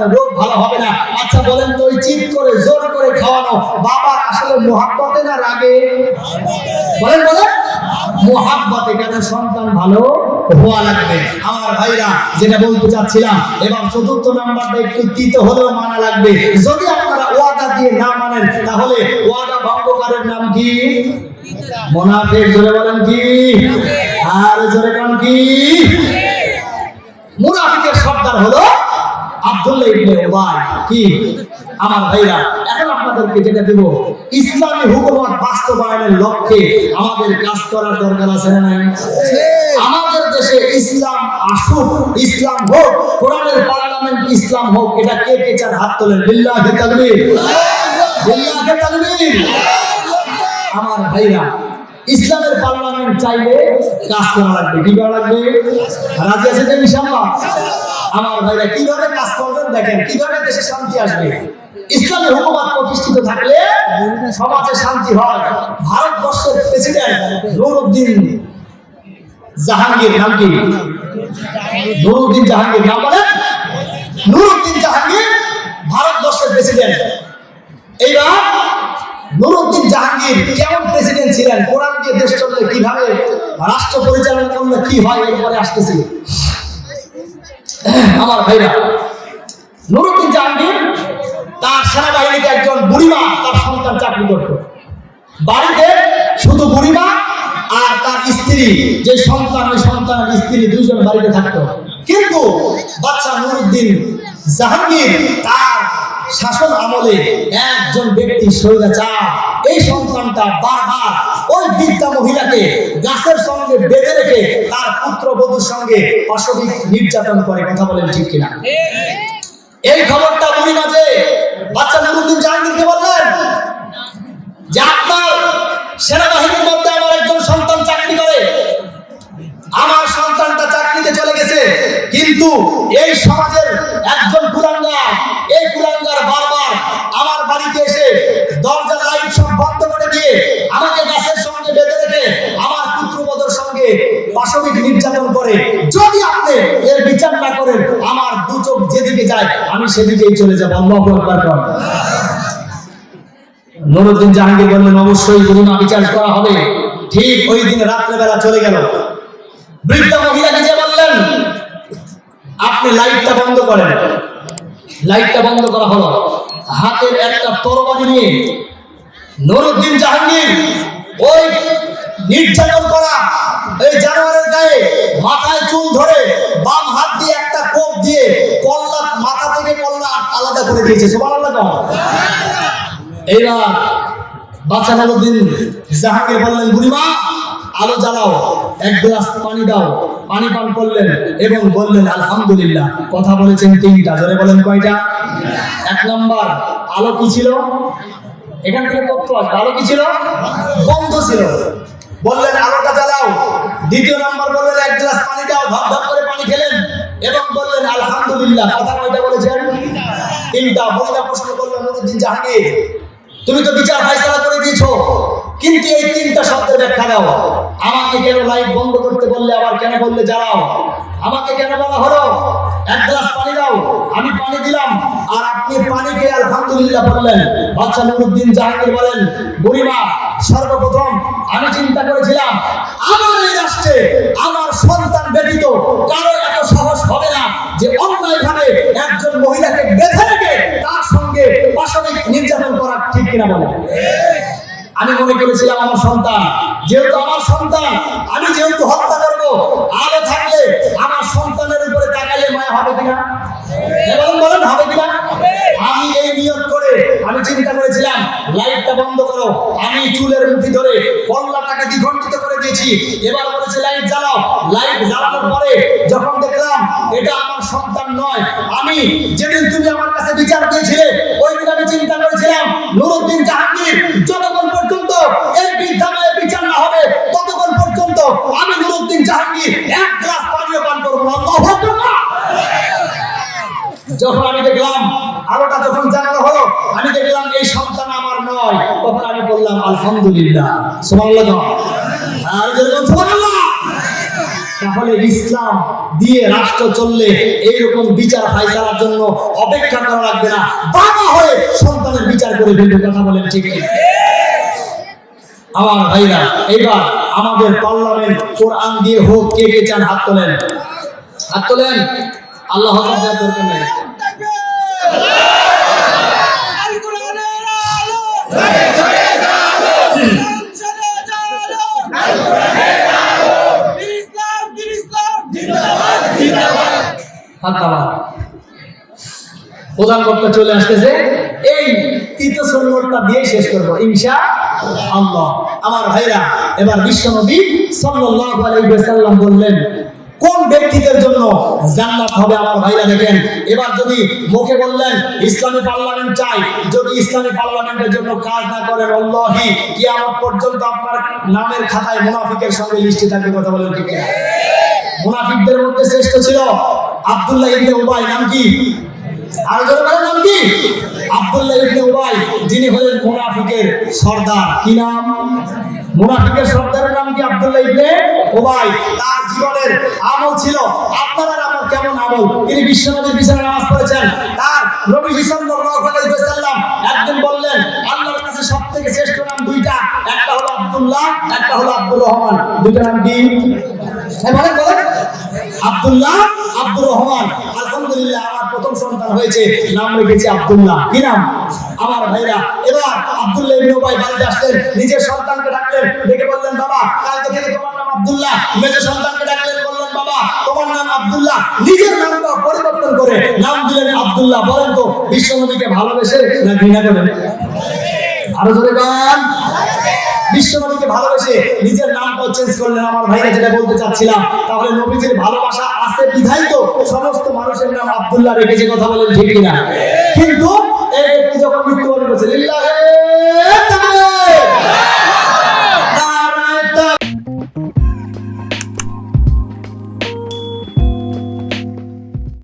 সন্তানের রোগ ভালো হবে না। আচ্ছা বলেন তো, ওই করে, জোর করে খাওয়ানো, বাবা আসলে মোহাব্বতে না রাগে? বলেন বলেন। মোহাব্বতে কেন সন্তান ভালো ভাইরা, যেটা চতুর্থ নাম্বারটা একটু মানা লাগবে। যদি আপনারা ওয়াদা দিয়ে না মানেন, তাহলে ওয়াদা ভঙ্গকারের নাম কি? মোনাফেক বলেন কি? আর জোরে কোন কি? মুনাফিকের সর্দার হলো আব্দুল্লাহ ইবনে উবাই, কি? আমার ভাইরা, এখন আপনাদেরকে যেটা দেব, ইসলামী হুকুমত বাস্তবায়নের লক্ষ্যে আমাদের কাজ করার দরকার আছে না আমাদের দেশে ইসলাম আসুক, ইসলাম হোক, কোরআনের পার্লামেন্ট ইসলাম হোক, এটা কে কে চান হাত তোলেন বিল্লাহি তাকবীর। বিল্লাহি তাকবীর। আমার ভাইরা, ইসলামের পার্লামেন্ট চাইলে কাজ করা লাগবে, কি করা লাগবে? রাজি আছে তো ইনশাআল্লাহ? আমার ভাইরা কীভাবে কাজ করবেন দেখেন, কীভাবে দেশে শান্তি আসবে? ইসলামের হুকুমত প্রতিষ্ঠিত থাকলে সমাজে শান্তি হয়। ভারতবর্ষের প্রেসিডেন্ট নুরুদ্দিন জাহাঙ্গীর নাম কি নুরুদ্দিন জাহাঙ্গীর নাম বলেন নুরুদ্দিন জাহাঙ্গীর ভারতবর্ষের প্রেসিডেন্ট। এইবার নুরুদ্দিন জাহাঙ্গীর কেমন প্রেসিডেন্ট ছিলেন? কোরআন দিয়ে দেশ চললে কীভাবে? রাষ্ট্র পরিচালনা করলে কি হয়? এরপরে আসতেছি। আমার ভাইরা, নুরুদ্দিন জাহাঙ্গীর তার সেনাবাহিনীতে একজন বুড়িমা তার সন্তান চাকরি করত। বাড়িতে শুধু বুড়িমা আর তার স্ত্রী, যে সন্তান, ওই সন্তানের স্ত্রী দুইজন বাড়িতে থাকতো। কিন্তু বাচ্চা নুরুদ্দিন জাহাঙ্গীর তার শাসন আমলে একজন ব্যক্তি স্বৈরাচার এই সন্তানটা বারবার ওই বৃদ্ধা মহিলাকে গাছের সঙ্গে বেঁধে রেখে তার পুত্র পুত্রবধূর সঙ্গে পাশবিক নির্যাতন করে, কথা বলেন ঠিক কিনা? এই খবরটা বুড়ি মাঝে বাচ্চা নুরুদ্দিন জাহাঙ্গীরকে বললেন যে আপনার সেনাবাহিনীর মধ্যে আমার একজন সন্তান চাকরি করে। আমার সন্তানটা চাকরিতে চলে গেছে, কিন্তু এই সমাজের একজন যদি আপনি এর বিচার না করেন, আমার দু চোখ যেদিকে যায়, আমি সেদিকেই চলে যাব। আল্লাহু আকবার নুরুদ্দিন জাহাঙ্গীর বললেন, অবশ্যই গুরুমা বিচার করা হবে। ঠিক ওই দিন রাত্রেবেলা চলে গেল। বৃদ্ধা মহিলাকে যে বললেন, আপনি লাইটটা বন্ধ করেন। লাইটটা বন্ধ করা হলো। হাতের একটা তরবারি নিয়ে নুরুদ্দিন জাহাঙ্গীর ওই নির্যাতন করা এই জানোয়ারের গায়ে মাথায় চুল ধরে বাম হাত দিয়ে একটা কোপ দিয়ে কল্লা মাথা থেকে কল্লা আলাদা করে দিয়েছে। কও। এইবার বাচ্চা নবদ্দিন জাহাঙ্গীর বললেন, বুড়িমা, আলো জ্বালাও, এক গ্লাস পানি দাও। পানি পান করলেন এবং বললেন, আলহামদুলিল্লাহ। কথা বলেছেন তিনটা, জোরে বলেন কয়টা? এক নম্বর, আলো কি ছিল? এখান থেকে তথ্য আসবে। আলো কি ছিল? বন্ধ ছিল। বললেন, আলোটা জ্বালাও। দ্বিতীয় নম্বর বললেন, এক গ্লাস পানি দাও। ধপ ধপ করে পানি খেলেন এবং বললেন, আলহামদুলিল্লাহ। কথা কয়টা বলেছেন। তিনটা মহিলা প্রশ্ন করলেন নুরুদ্দিন জাহাঙ্গীর, তুমি তো বিচার দিয়েছ কিন্তু এই তিনটা শব্দের ব্যাখ্যা দাও। আমাকে কেন লাইট বন্ধ করতে বললে, আবার কেন বললে জ্বালাও? আমাকে কেন বলা হলো? এক গ্লাস পানি দাও, আমি পানি দিলাম, আর আপনি পানি খেয়ে আলহামদুলিল্লাহ বললেন। বাচ্চা নুরুদ্দিন জাহাঙ্গীর বলেন, বুড়িমা, সর্বপ্রথম আমি চিন্তা করেছিলাম, আমার এই রাষ্ট্রে আমার সন্তান ব্যতীত কারও এত সাহস হবে না যে অন্যায়ভাবে একজন মহিলাকে বেঁধে রেখে তার সঙ্গে পাশবিক নির্যাতন করা ঠিক কিনা বলে। আমি মনে করেছিলাম আমার সন্তান। যেহেতু আমার সন্তান, আমি যেহেতু হত্যা করব, আলো থাকলে আমার সন্তানের উপরে তাকাইলে মায়া হবে কিনা? আমি এই নিয়ত করে আমি চিন্তা করেছিলাম, লাইটটা বন্ধ আমি চুলের ধরে করে দিয়েছি। এবার বলেছে, লাইট জ্বালাও। লাইট জ্বালানোর পরে যখন দেখলাম, এটা আমার সন্তান নয়। আমি যেদিন তুমি আমার কাছে বিচার দিয়েছিলে ওই দিন আমি চিন্তা করেছিলাম, নুরুদ্দিন জাহাঙ্গীর যতক্ষণ পর্যন্ত এই বিদ্যালয়ে বিচার না হবে, ততক্ষণ পর্যন্ত আমি নুরুদ্দিন জাহাঙ্গীর এক গ্লাস পানীয় পান করব। যখন আমি দেখলাম, আলোটা যখন জানানো হলো, আমি দেখলাম এই সন্তান আমার নয়। তখন আমি বললাম, আলহামদুলিল্লাহ। আর যেরকম তাহলে ইসলাম দিয়ে রাষ্ট্র চললে এইরকম বিচার ফাইসালার জন্য অপেক্ষা করা লাগবে না। বাবা হয়ে সন্তানের বিচার করে ফেলবে, কথা বলেন ঠিক? আমার ভাইরা এবার আমাদের পার্লামেন্ট কোরআন দিয়ে হোক, কে কে চান হাত তোলেন? হাত তোলেন? আল্লাহ দরকার নেই আল কোরআনের আলো ছড়ে যালো ছড়ে যালো আল কোরআনের আলো দিন ইসলাম দিন ইসলাম জিন্দাবাদ জিন্দাবাদ হাত নামান। কোন ব্যক্তিদের জন্য জান্নাত হবে আমার ভাইরা দেখেন। এবার যদি মুখে বললেন, ইসলামী পার্লামেন্ট চাই, যদি ইসলামী পার্লামেন্টের জন্য কাজ না করেন, আল্লাহি, কিয়ামত পর্যন্ত আপনার নামের খাতায় মুনাফিকের সঙ্গে লিস্টে থাকবে, কথা বলেন মুনাফিকদের মধ্যে শ্রেষ্ঠ ছিল আব্দুল্লাহ ইবনে উবাই, নাম কি? আর জোরে নাম কি? আব্দুল্লাহ ইবনে উবাই, যিনি হলেন মুনাফিকের সর্দার। কি নাম? মুনাফিকের সর্দারের নাম কি আব্দুল্লাহ ইবনে উবাই? তার জীবনের আমল ছিল। আপনার আমার কেমন আমল? তিনি বিশ্বনবীর পিছনে নামাজ পড়েছেন। তার নবী সাল্লাল্লাহু একদিন বললেন, আল্লাহর কাছে সবথেকে শ্রেষ্ঠ নাম দুইটা। একটা হলো আব্দুল্লাহ, একটা হলো আব্দুর রহমান নাম কি? হ্যাঁ আব্দুল্লাহ, আব্দুর রহমান, আলহামদুলিল্লাহ, আমার প্রথম সন্তান হয়েছে, নাম আব্দুল্লাহ। কি নাম? আমার ভাইরা। এবার আব্দুল্লাহ ইবনে উবাই বাড়িতে আসলেন, নিজের সন্তানকে ডাকলেন, ডেকে বললেন, বাবা কাল তোমার নাম আব্দুল্লাহ। সন্তানকে ডাকলেন, বললেন, বাবা, তোমার নাম আব্দুল্লাহ। নিজের নামটা পরিবর্তন করে নাম দিলেন আব্দুল্লাহ। বলেন তো, বিশ্বনবীকে ভালোবেসে না ঘৃণা আরও জোরে গান বিশ্বনবীকে ভালোবেসে নিজের নামটাও চেঞ্জ করলেন। আমার ভাইরা যেটা বলতে চাচ্ছিলাম, তাহলে নবীজির ভালোবাসা আছে বিধাই তো সমস্ত মানুষের নাম আব্দুল্লাহ রেখেছে, কথা বলেন ঠিক কিনা? কিন্তু